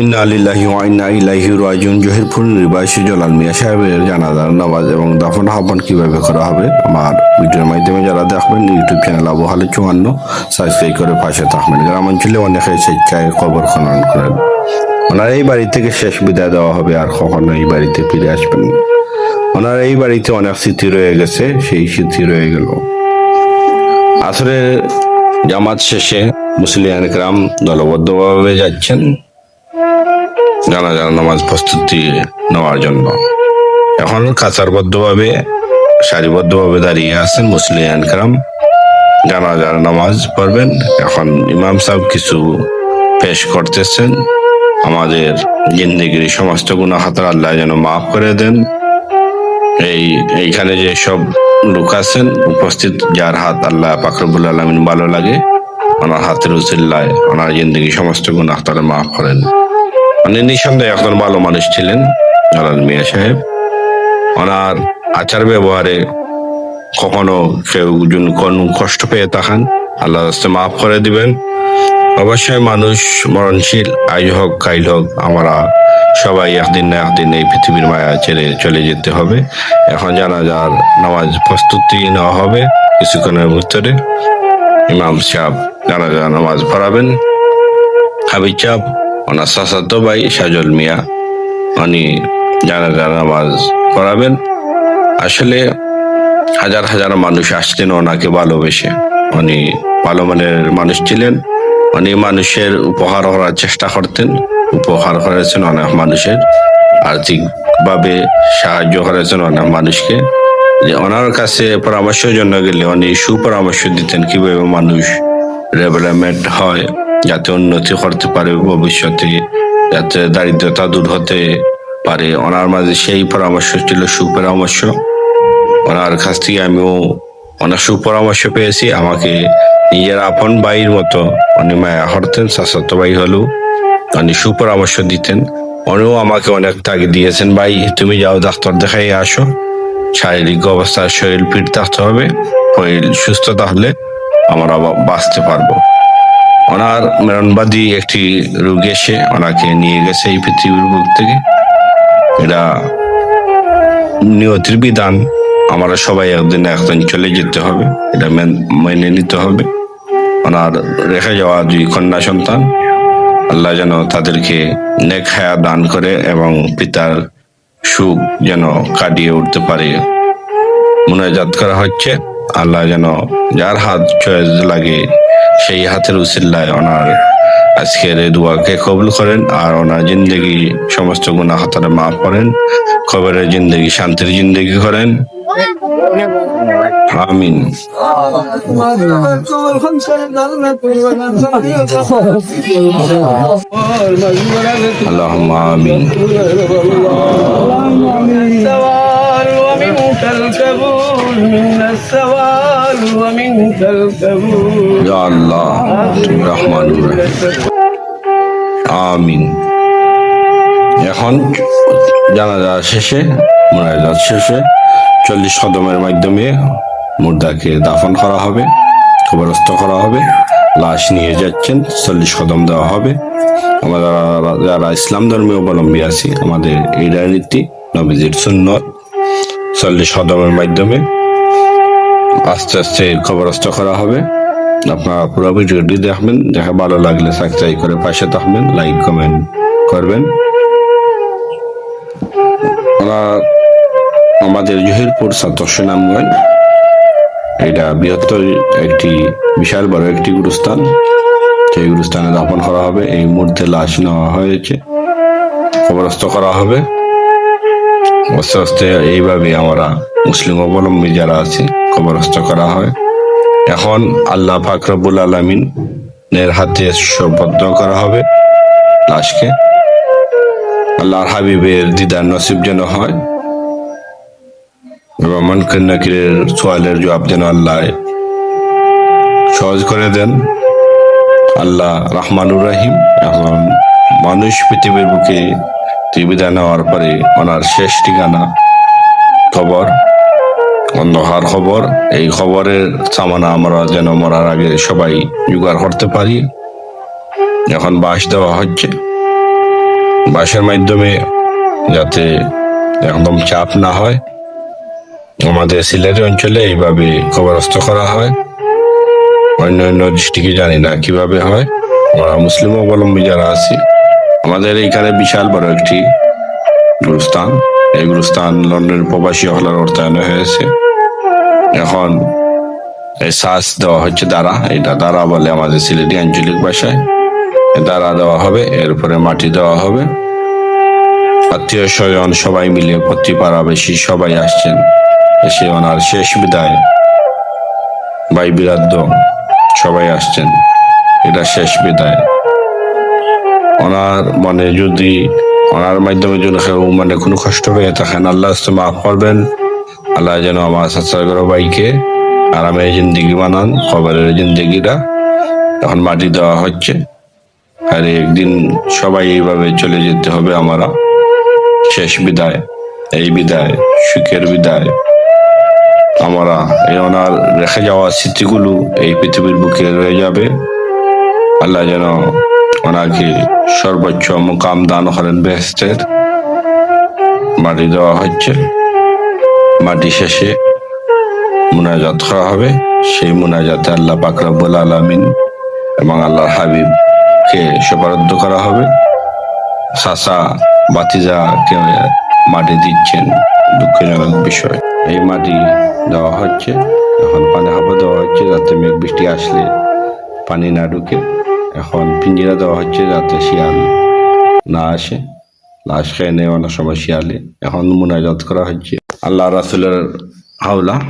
ইন্না আলিল্লাহি ওয়া ইন্না ইলাইহি রাজিউন। জহিরপুর নির্বাসী জলাল মিয়া সাহেবের জানাজার নামাজ এবং দাফন আহ্বান কীভাবে করা হবে, আমার ভিডিওর মাধ্যমে যারা দেখবেন, ইউটিউব চ্যানেল আবু হালে চুয়ান্ন সাবস্ক্রাইব করে পাশে থাকবেন। গ্রাম অঞ্চলে অনেকে স্বেচ্ছায় খবর খনন করেন। ওনার এই বাড়ি থেকে শেষ বিদায় দেওয়া হবে, আর কখনো এই বাড়িতে ফিরে আসবেন। ওনার এই বাড়িতে অনেক স্মৃতি রয়ে গেছে, সেই স্মৃতি রয়ে গেল। আসরে জামাত শেষে মুসলিয়ান গ্রাম দলবদ্ধভাবে যাচ্ছেন। জানাজার নামাজ প্রস্তুতি নেওয়ার জন্য। এখন কাতারবদ্ধভাবে, সারিবদ্ধভাবে দাঁড়িয়ে আছেন মুসলিয়ান গ্রাম জানাজার নামাজ পড়বেন। এখন ইমাম সাহেব কিছু পেশ করতেছেন। আমাদের জিন্দগির সমস্ত গুণা খাতার আল্লাহ যেন মাফ করে দেন। এই, এইখানে যে সব লোক আছেন, উপস্থিত, যার হাত আল্লাহ পাকরবুল আলমিন ভালো লাগে ওনার হাতের উচিল্লায় ওনার জিন্দগি সমস্ত গুণ আখতারে মাফ করেন। উনি নিঃসন্দেহে একজন ভালো মানুষ ছিলেন, জালাল মিয়া সাহেব। ওনার আচার ব্যবহারে কখনো কেউ কোনো কষ্ট পেয়ে থাকেন আল্লাহ মাফ করে দিবেন। অবশ্যই মানুষ মরণশীল আজ হোক, কাইল হোক, আমরা সবাই একদিন না একদিন এই পৃথিবীর মায়া ছেড়ে চলে যেতে হবে। এখন জানা যার নামাজ প্রস্তুতি নেওয়া হবে কিছুক্ষণের ভিতরে। ইমাম সাহেব জানা যা নামাজ পড়াবেন, হাবিব চাপ ওনার সাসাতো ভাই সাজল মিয়া, উনি জানা যা নামাজ পড়াবেন, আসলে হাজার হাজার মানুষ আসছেন ওনাকে ভালোবেসে। উনি ভালো মানের মানুষ ছিলেন, উনি মানুষের উপহার করার চেষ্টা করতেন, উপহার করেছেন অনেক মানুষের আর্থিক ভাবে সাহায্য করেছেন অনেক মানুষকে। যে ওনার কাছে পরামর্শের জন্য গেলে উনি সুপরামর্শ দিতেন কীভাবে মানুষ ডেভেলপমেন্ট হয়, যাতে উন্নতি করতে পারে ভবিষ্যতে, যাতে দারিদ্রতা দূর হতে পারে। ওনার মাঝে সেই পরামর্শ ছিল সুপরামর্শ। ওনার কাছ থেকে আমিও অনেক সুপরামর্শ পেয়েছি। আমাকে নিজের আপন ভাইয়ের মতো উনি মায়া হরতেন শাশ্বত ভাই হলেও উনি সুপরামর্শ দিতেন। উনিও আমাকে অনেক তাগিদ দিয়েছেন, ভাই, তুমি যাও ডাক্তার দেখাই আসো। শারীরিক অবস্থা, শরীর ফিট থাকতে হবে, শরীর সুস্থ থাকলে আমরা বাঁচতে পারব। ওনার মেরনবাদী একটি রোগ এসে ওনাকে নিয়ে গেছে এই পৃথিবীর বুক থেকে। এটা নিয়তির বিধান। আমরা সবাই একদিন একদিন চলে যেতে হবে। এটা মেন- মেনে নিতে হবে। ওনার রেখে যাওয়া দুই কন্যা সন্তান। আল্লাহ যেন তাদেরকে নেক হায়া দান করে এবং পিতার সুখ যেন কাটিয়ে উঠতে পারে। মোনাজাত করা হচ্ছে। আল্লাহ যেন যার হাত চয়েস লাগে, সেই হাতের উসিল্লায় ওনার আজকের এই দোয়াকে কবুল করেন আর ওনার জিন্দগি সমস্ত গুণা হাতারে মাফ করেন খবরের জিন্দগি, শান্তির জিন্দগি করেন। আমিন। আল্লাহ আমিন। রহমান আমিন। এখন জানাজা শেষে, মোনাজাত শেষে চল্লিশ কদমের মাধ্যমে মুর্দাকে দাফন করা হবে, কবরস্থ করা হবে, লাশ নিয়ে যাচ্ছেন, চল্লিশ কদম দেওয়া হবে। আমরা যারা ইসলাম ধর্মে অবলম্বী আছি, আমাদের এই রাজনীতি নবীজির সুন্নত। চল্লিশ কদমের মাধ্যমে আস্তে আস্তে কবরস্থ করা হবে। আপনারা পুরো ভিডিওটি দেখবেন, দেখা ভালো লাগলে সাবস্ক্রাইব করে পাশে থাকবেন লাইক কমেন্ট করবেন। আমাদের জহিরপুর ছাত্র সুনামগঞ্জ এটা বৃহত্তর একটি, বিশাল বড় একটি গুরুস্থান। সেই গুরুস্থানে দাপন করা হবে। এই মুহূর্তে লাশ নেওয়া হয়েছে। কবরস্থ করা হবে। আস্তে আস্তে এইভাবে আমরা মুসলিম অবলম্বী যারা আছে, কবরস্থ করা হয়। এখন আল্লাহ ফাকরবুল আলমিন এর হাতে সুবদ্ধ করা হবে লাশকে। আল্লাহর হাবিবের দিদার নসিব যেন হয় এবং মনকির নাকিরের সোয়ালের জবাব যেন আল্লাহ সহজ করে দেন। আল্লাহ রহমানুর রাহিম। এখন মানুষ পৃথিবীর বুকে বিদায় নেওয়ার পরে ওনার শেষ ঠিকানা খবর, অন্ধকার খবর। এই খবরের সামানা আমরা যেন মরার আগে সবাই জোগাড় করতে পারি। এখন বাস দেওয়া হচ্ছে। বাসের মাধ্যমে যাতে একদম চাপ না হয়, আমাদের সিলেট অঞ্চলে এইভাবে খবরস্থ করা হয়। অন্য অন্য ডিস্ট্রিক্টে জানি না কীভাবে হয়। আমরা মুসলিম অবলম্বী যারা আছি আমাদের এইখানে বিশাল বড় একটি গুরুস্থান। এই গুরুস্থান লন্ডনের প্রবাসী হলার অর্থায়নে হয়েছে। এখন এই শ্বাস দেওয়া হচ্ছে দ্বারা এটা দ্বারা বলে আমাদের সিলেটি আঞ্চলিক ভাষায়। দ্বারা দেওয়া হবে এরপরে মাটি দেওয়া হবে। আত্মীয় স্বজন সবাই মিলে প্রতি পাড়া বেশি সবাই আসছেন। এসে ওনার শেষ বিদায়। ভাই বিরাদ্দ, সবাই আসছেন। এটা শেষ বিদায়। ওনার মনে যদি ওনার মাধ্যমে যদি কেউ মানে কোনো কষ্ট পেয়ে থাকেন, আল্লাহ তো মাফ করবেন। আল্লাহ যেন আমার সাসাগর ভাইকে। আরামের জিন্দিগি বানান খবরের জিন্দিগিটা। এখন মাটি দেওয়া হচ্ছে। আর একদিন সবাই এইভাবে চলে যেতে হবে আমরা। শেষ বিদায়, এই বিদায়, সুখের বিদায়। আমরা এই ওনার রেখে যাওয়া স্মৃতিগুলো এই পৃথিবীর বুকে রয়ে যাবে। আল্লাহ যেন ওনাকে সর্বোচ্চ মুকাম দান করেন বেহেস্তের। মাটি দেওয়া হচ্ছে। মাটি শেষে মুনাজাত করা হবে। সেই মুনাজাতে আল্লাহ পাকরাবুল আলমিন এবং আল্লাহর হাবিবকে সুপারদ্দ করা হবে। সাসা বাতিজাকে মাটি দিচ্ছেন, দুঃখজনক বিষয়। এই মাটি দেওয়া হচ্ছে। এখন পানি হাবা দেওয়া হচ্ছে যাতে মেঘ বৃষ্টি আসলে পানি না ঢুকে এখন পিঞ্জিরা দেওয়া হচ্ছে যাতে শিয়াল না আসে। লাশ খেয়ে নেয় অনেক সময় শিয়ালে। এখন মুনাজাত করা হচ্ছে। আল্লাহ রাসুলের হাওলা।